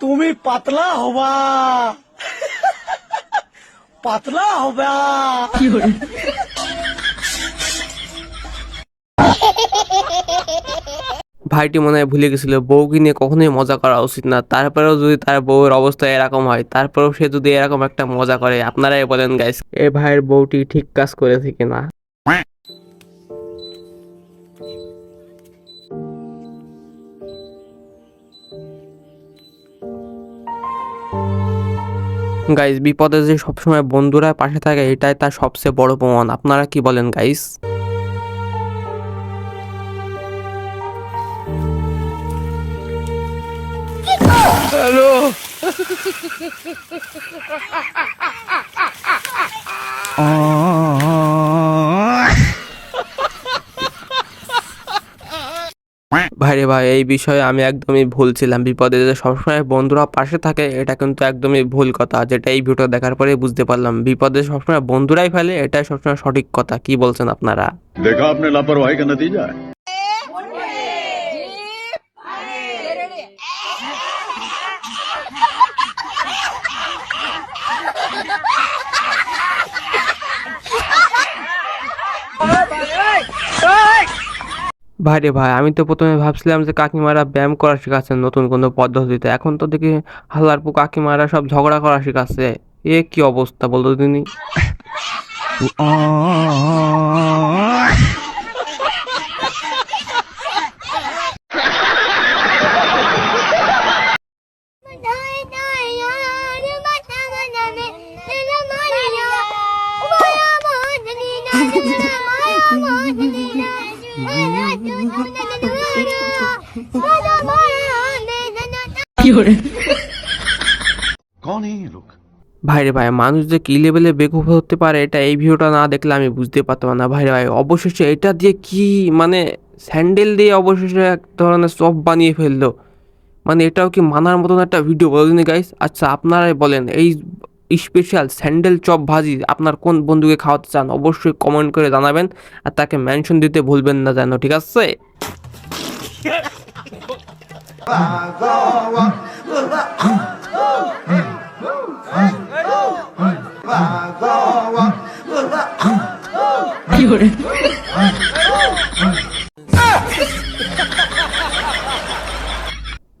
তুমি পাতলা হবা। পাতলা হবা। ভাইটি মনে হয় ভুলে গেছিল বউকে নিয়ে কখনোই মজা করা উচিত না। তারপরেও যদি তার বউয়ের অবস্থা এরকম হয় তারপরেও সে যদি এরকম একটা মজা করে আপনারাই বলেন গাইস এ ভাইয়ের বউটি ঠিক কাজ করেছে কিনা? গাইস বিপদে যে সবসময় বন্ধুরা পাশে থাকে এটাই তার সবচেয়ে বড় প্রমাণ। আপনারা কি বলেন গাইস ভাইরে ভাই রে ভাই, এই বিষয়ে আমি একদমই ভুল ছিলাম। বিপদে যে সবসময় বন্ধুরা পাশে থাকে, এটা কিন্তু একদমই ভুল কথা। যেটা এই ভিডিও দেখার পরে বুঝতে পারলাম। বিপদে সবসময় বন্ধুরাই ফেলে, এটাই সবসময় সঠিক কথা। কি বলছেন আপনারা? দেখা আপনি লাপরওয়াহি দিয়ে যায় है ভাইরে ভাই আমি তো প্রথমে ভাবছিলাম যে কাকিমারা ব্যায়াম করা শিখাচ্ছে নতুন কোনো পদ্ধতিতে এখন তো দেখি হাল্লারপু কাকিমারা সব ঝগড়া করা শিখাচ্ছে এ কি অবস্থা বলতো তিনি कौन है ये लोग ভাইরে ভাই মানুষ যে কি লেভেলে বেকুফ হতে পারে এটা এই ভিডিওটা না দেখলে আমি বুঝতে পারতাম না ভাইরে ভাই অবশেষে এটা দিয়ে কি মানে স্যান্ডেল দিয়ে অবশেষে এক ধরনের চপ বানিয়ে ফেললো মানে এটাও কি মানার মতন একটা ভিডিও বলেন গাইস আচ্ছা আপনারাই বলেন এই স্পেশাল স্যান্ডেল চপ ভাজি আপনার কোন বন্ধুকে খাওয়াতে চান অবশ্যই কমেন্ট করে জানাবেন আর তাকে মেনশন দিতে ভুলবেন না যেন, ঠিক আছে?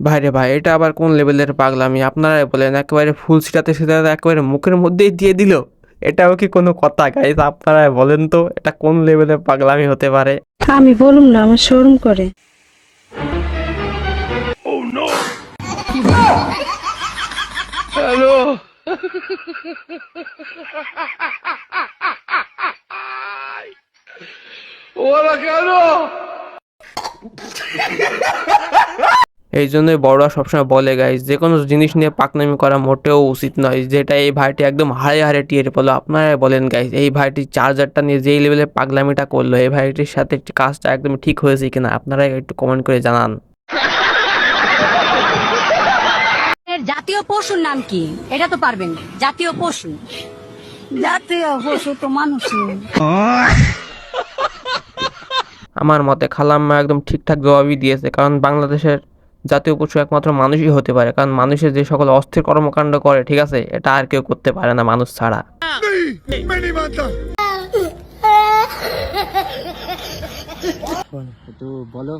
ভাইরে ভাই এটা আবার কোন লেভেলের পাগলামি? আপনারাই বলেন একেবারে ফুল ছিটাতে ছিটাতে একেবারে মুখের মধ্যেই দিয়ে দিল। এটাও কি কোনো কথা গাইস আপনারাই বলেন তো এটা কোন লেভেলের পাগলামি হতে পারে? আমি বলুম না আমার শোরুম করে। এই জন্যই বড়রা সবসময় বলে গাইস যে কোনো জিনিস নিয়ে পাকনামি করা মোটেও উচিত নয়। যেটা এই ভাইটি একদম হারে হারে টিয়ে পড়ল আপনারাই বলেন গাইজ এই ভাইটি চার্জারটা নিয়ে যেই লেভেলে পাগলামিটা করল এই ভাইটির সাথে কাজটা একদম ঠিক হয়েছে কিনা? আপনারা একটু কমেন্ট করে জানান। জাতীয় পশুর নাম কি? এটা তো পারবেন। জাতীয় পশু। জাতীয় পশু তো মানুষই আমার মতে খালাম্মা একদম ঠিকঠাক জবাবই দিয়েছে কারণ বাংলাদেশের জাতীয় পশু একমাত্র মানুষই হতে পারে। কারণ মানুষের যে সকল অস্থির কর্মকাণ্ড করে ঠিক আছে? এটা আর কেউ করতে পারে না মানুষ ছাড়া। তো বলো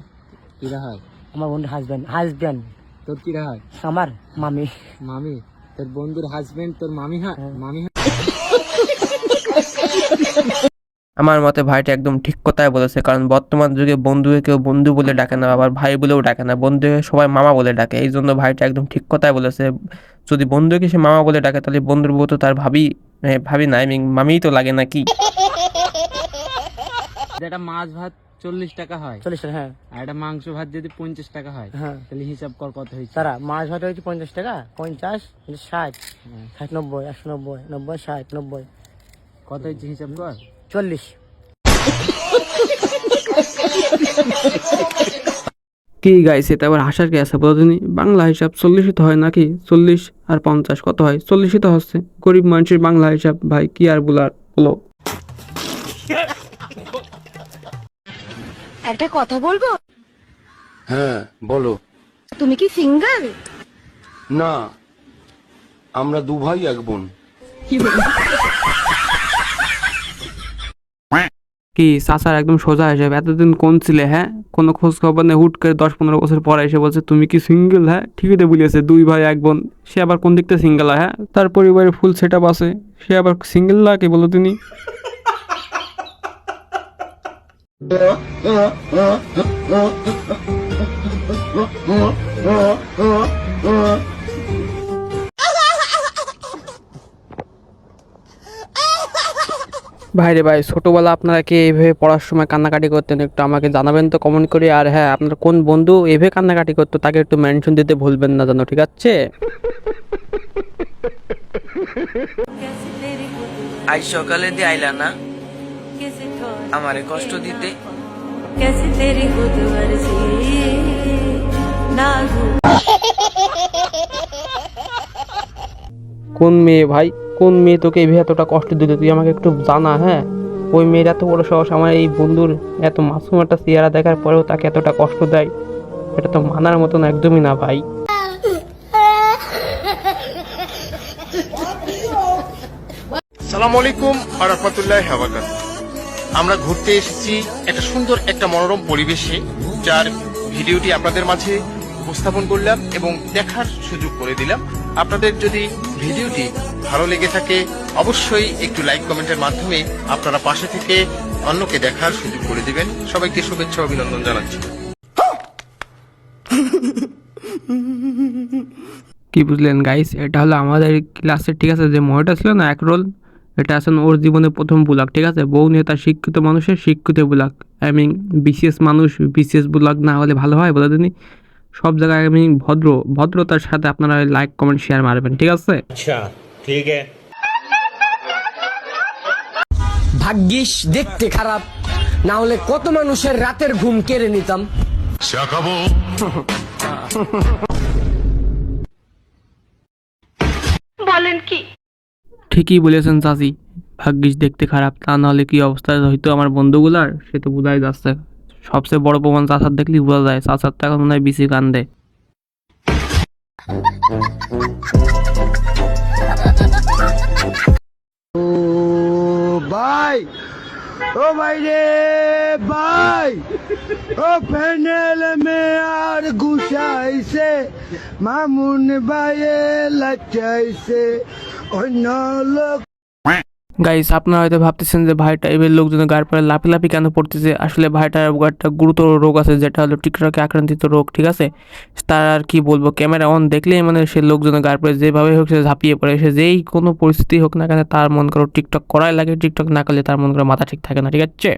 কিরা হয়? আমার বন্ধুর হাজবেন্ড হাজবেন্ড তোর কিরা হয়? আমার মামি। মামি? তোর বন্ধুর হাজবেন্ড তোর মামি হয়? মামি হয় আমার মতে ভাইটা একদম ঠিক কথাই বলেছে। কারণ বর্তমান যুগে বন্ধুকে কেউ বন্ধু বলে ডাকে না আবার ভাই বলেও ডাকে না। বন্ধুকে সবাই মামা বলে ডাকে। এই জন্য ভাইটা একদম ঠিক কথাই বলেছে। যদি বন্ধুকে সে মামা বলে ডাকে তাহলে বন্ধুর বউ তো তার ভাবি ভাবি না আই মিন মামিই তো লাগে নাকি একটা মাছ ভাত চল্লিশ টাকা হয় চল্লিশ টাকা হ্যাঁ। আর একটা মাংস ভাত যদি পঞ্চাশ টাকা হয় হ্যাঁ। তাহলে হিসাব কর কত হয়েছে? তারা মাছ ভাত হয়েছে পঞ্চাশ টাকা পঞ্চাশ ষাট ষাট নব্বই একশো নব্বই নব্বই ষাট নব্বই। কত হয়েছে হিসাব কর? চল্লিশ। কি গাইছে এটা আবার হাসার কি আছে বলতেনি বাংলা হিসাব চল্লিশই তো হয় নাকি? চল্লিশ আর পঞ্চাশ কত হয়? চল্লিশই তো হচ্ছে। গরিব মানুষের বাংলা হিসাব ভাই কি আর বলার? বলো। একটা কথা বলব? হ্যাঁ বলো। তুমি কি সিঙ্গার না আমরা দু ভাই এক বোন। কি কি চাচার একদম সোজা হিসেবে এতদিন কোন ছিলে হ্যাঁ? কোনো খোঁজ খবর নেই, হুট করে দশ পনেরো বছর পরে এসে বলছে, তুমি কি সিঙ্গেল হ্যাঁ? ঠিকই তো বলিয়েছে, দুই ভাই, এক বোন। সে আবার কোন দিকটা সিঙ্গেল হয়? তার পরিবারের ফুল সেট আপ আছে। সে আবার সিঙ্গেল লাগে বলো তিনি ভাই ছোটবেলা আপনারা কি এইভাবে পড়ার সময় কান্নাকাটি করতেন? একটু আমাকে জানাবেন তো কমেন্ট করে। আর হ্যাঁ আপনার কোন বন্ধু এভাবে কান্নাকাটি করতো তাকে একটু মেনশন দিতে ভুলবেন না জানো ঠিক আছে? আজ সকালে দিয়ে আইলা না? আমারে কষ্ট দিতে? কোন মেয়ে ভাই? কোন মেয়ে তোকে এইভাবে এতটা কষ্ট দিতে তুই আমাকে একটু জানা হ্যাঁ? ওই মেয়ের এত বড় সাহস। আমার এই বন্ধুর এত মাসুম একটা চেহারা দেখার পরেও তাকে এতটা কষ্ট দেয়। এটা তো মানার মতন একদমই না, ভাই। সালাম আলাইকুম আরহামতুল্লাহ হাবাকাত আমরা ঘুরতে এসেছি একটা সুন্দর একটা মনোরম পরিবেশে, যার ভিডিওটি আপনাদের মাঝে উপস্থাপন করলাম এবং দেখার সুযোগ করে দিলাম। আপনাদের যদি ভিডিওটি ভালো লেগে থাকে, অবশ্যই একটু লাইক কমেন্টের মাধ্যমে আপনারা পাশে থেকে অন্যকে দেখার সুযোগ করে দিবেন। সবাইকে শুভেচ্ছা, অভিনন্দন জানাচ্ছি। কি বুঝলেন গাইস এটা হলো আমাদের ক্লাসের ঠিক আছে, যে মহিলাটা ছিল না, এক রোল এটা আসলে ওর জীবনের প্রথম বুলাক ঠিক আছে? বউ নিয়ে তার শিক্ষিত মানুষের শিক্ষিত বুলাক আই মিন বিশেষ মানুষ, বিশেষ বুলাক না হলে ভালো হয় বলে দিনই সব জায়গায় আমি ভদ্র ভদ্রতার সাথে আপনারা লাইক কমেন্ট শেয়ার মারবেন ঠিক আছে? আচ্ছা ঠিক আছে। ভাগ্যিস দেখতে খারাপ। না হলে কত মানুষের রাতের ঘুম কেড়ে নিতাম। বলেন কি? ঠিকই বলেছেন চাচি। ভাগ্যিস দেখতে খারাপ তা নাহলে কি অবস্থা? হয়তো আমার বন্ধুগুলার সে তো বোঝাই যাচ্ছে। সবচেয়ে বড় প্রমাণ চাচার দেখলেই বোঝা যায়, চাচার তো এখন মনে হয় বিসি কান্দে। ভাই, ও ভাই রে ভাই, ও প্যানেল মে আর গুছাইছে, মামুন ভাইয়ে লাচাইছে অন্য লোক গাইস আপনারা হয়তো ভাবতেছেন যে ভাইটা এবার লোকজনের গায়ের পরে লাপি কেন পড়তেছে আসলে ভাইটার একটা গুরুতর রোগ আছে, যেটা হলো টিকটকে আক্রান্তিত রোগ, ঠিক আছে? তার আর কি বলব, ক্যামেরা অন দেখলেই মানে সে লোকজনের গায়ের পরে যেভাবে হোক সে ঝাঁপিয়ে পড়ে, সে যেই কোনো পরিস্থিতি হোক না কেন তার মন করো টিকটক করাই লাগে, টিকটক না করলে তার মন করে মাথা ঠিক থাকে না, ঠিক আছে?